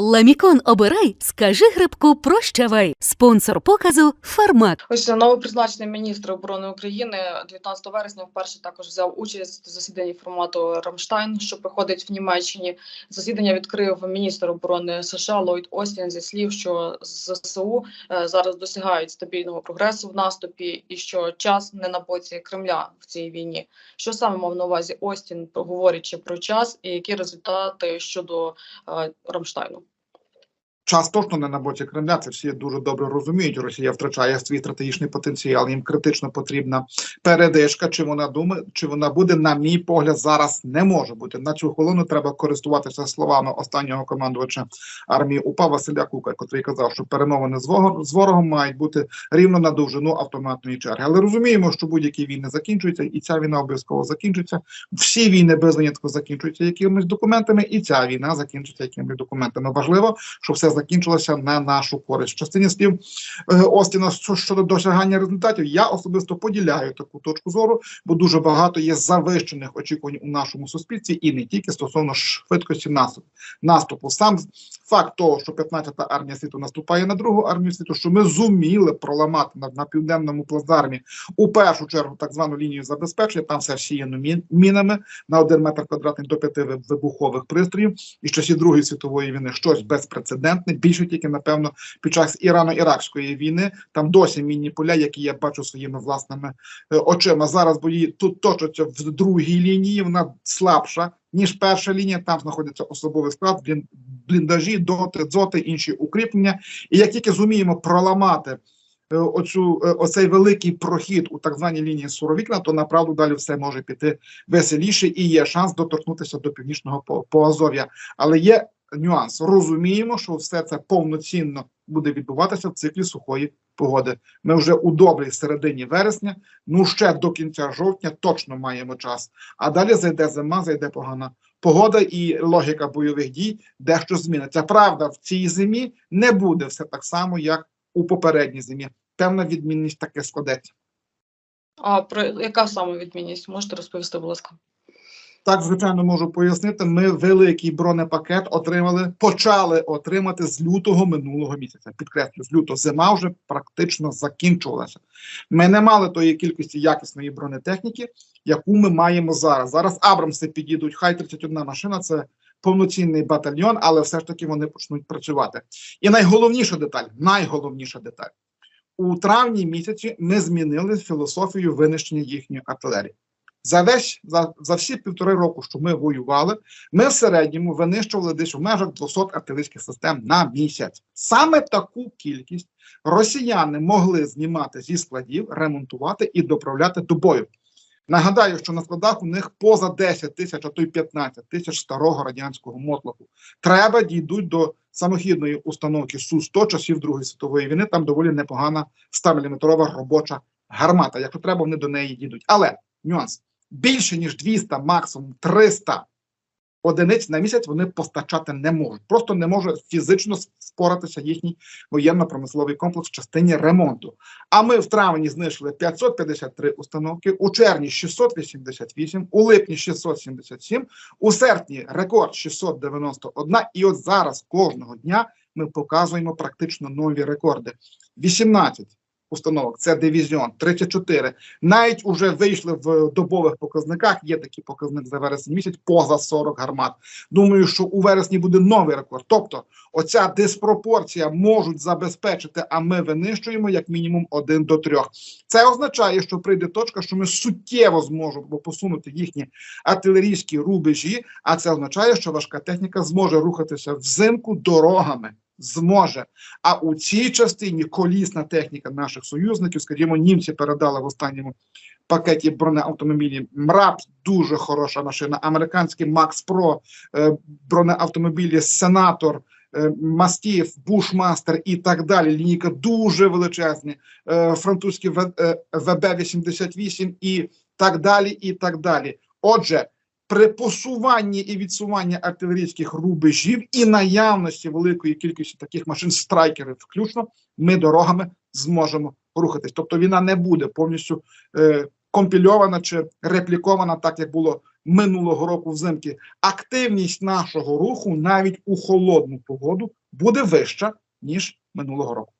Ламікон обирай, скажи грибку прощавай. Спонсор показу Фармак. Ось новопризначений міністр оборони України 19 вересня вперше також взяв участь в засіданні формату Рамштайн, що проходить в Німеччині. Засідання відкрив міністр оборони США Ллойд Остін зі слів, що ЗСУ е, зараз досягають стабільного прогресу в наступі, і що час не на боці Кремля в цій війні. Що саме мав на увазі Остін, говорячи про час, і які результати щодо е, Рамштайну? Час точно не на боці Кремля. Це всі дуже добре розуміють. Росія втрачає свій стратегічний потенціал. Їм критично потрібна передишка. Чи вона думає, чи вона буде, на мій погляд, зараз не може бути. На цю хвилину треба користуватися словами останнього командувача армії УПА Василя Кука, який казав, що перемовини з ворогом, мають бути рівно на довжину автоматної черги. Але розуміємо, що будь-які війни закінчуються, і ця війна обов'язково закінчиться. Всі війни без винятку закінчуються якимись документами, і ця війна закінчиться якимись документами. Важливо, щоб все закінчилося на нашу користь. В частині слів е, Остіна щодо досягання результатів, я особисто поділяю таку точку зору, бо дуже багато є завищених очікувань у нашому суспільстві, і не тільки стосовно швидкості наступу. Наступу сам факт того, що 15-та армія світу наступає на другу армію світу, що ми зуміли проламати на, на південному плацдармі у першу чергу так звану лінію забезпечення. Там все всіяно мін- мінами на один метр квадратний до п'яти вибухових пристроїв і з часів Другої світової війни щось безпрецедентне. Більше тільки напевно під час Ірано-Іракської війни там досі мінні поля, які я бачу своїми власними е, очима. Зараз бої тут точаться в другій лінії. Вона слабша ніж перша лінія. Там знаходиться особовий склад, бліндажі, доти, дзоти, інші укріплення. І як тільки зуміємо проламати. е, Оцю е, оцей великий прохід у так званій лінії Суровікна, то направду далі все може піти веселіше і є шанс доторкнутися до північного По- Поазов'я. Але є нюанс. Розуміємо, що все це повноцінно буде відбуватися в циклі сухої погоди. Ми вже у добрій середині вересня, ну ще до кінця жовтня точно маємо час. А далі зайде зима, зайде погана погода і логіка бойових дій дещо зміниться. Правда, в цій зимі не буде все так само, як у попередній зимі. Певна відмінність таке складеться. А про яка саме відмінність? Можете розповісти, будь ласка? Так, звичайно, можу пояснити. Ми великий бронепакет отримали, почали отримати з лютого минулого місяця. Підкреслю, з лютого зима вже практично закінчувалася. Ми не мали тої кількості якісної бронетехніки, яку ми маємо зараз. Зараз Абрамси підійдуть. Хай 31 машина це повноцінний батальйон, але все ж таки вони почнуть працювати. І найголовніша деталь, найголовніша деталь. У травні місяці ми змінили філософію винищення їхньої артилерії. За весь за, за всі півтори року, що ми воювали, ми в середньому винищували десь в межах 200 артилерійських систем на місяць. Саме таку кількість росіяни могли знімати зі складів, ремонтувати і доправляти до бою. Нагадаю, що на складах у них поза 10 тисяч, а то й 15 тисяч старого радянського мотлоху. Треба дійдуть до самохідної установки Су-100 часів Другої світової війни. Там доволі непогана 100-мм робоча гармата. Якщо треба, вони до неї дійдуть. Але нюанс більше ніж 200, максимум 300 одиниць на місяць вони постачати не можуть. Просто не може фізично впоратися їхній воєнно-промисловий комплекс в частині ремонту. А ми в травні знищили 553 установки, у червні 688, у липні 677, у серпні рекорд 691. І от зараз кожного дня ми показуємо практично нові рекорди. 18 установок, це дивізіон, 34. Навіть уже вийшли в добових показниках. Є такий показник за вересень місяць, поза 40 гармат. Думаю, що у вересні буде новий рекорд. Тобто, оця диспропорція можуть забезпечити, а ми винищуємо як мінімум один до трьох. Це означає, що прийде точка, що ми суттєво зможемо посунути їхні артилерійські рубежі. А це означає, що важка техніка зможе рухатися взимку дорогами. Зможе. А у цій частині колісна техніка наших союзників, скажімо, німці передали в останньому пакеті бронеавтомобілів МРАП, дуже хороша машина. Американський Макс Про е, бронеавтомобілі Сенатор, е, Мастіф, Бушмастер і так далі. Лінійка дуже величезні. Е, французькі е, ВБ-88 і так далі. І так далі. Отже, при посуванні і відсуванні артилерійських рубежів і наявності великої кількості таких машин, страйкерів включно, ми дорогами зможемо рухатись. Тобто війна не буде повністю е, скомпільована чи реплікована, так як було минулого року взимки. Активність нашого руху навіть у холодну погоду буде вища ніж минулого року.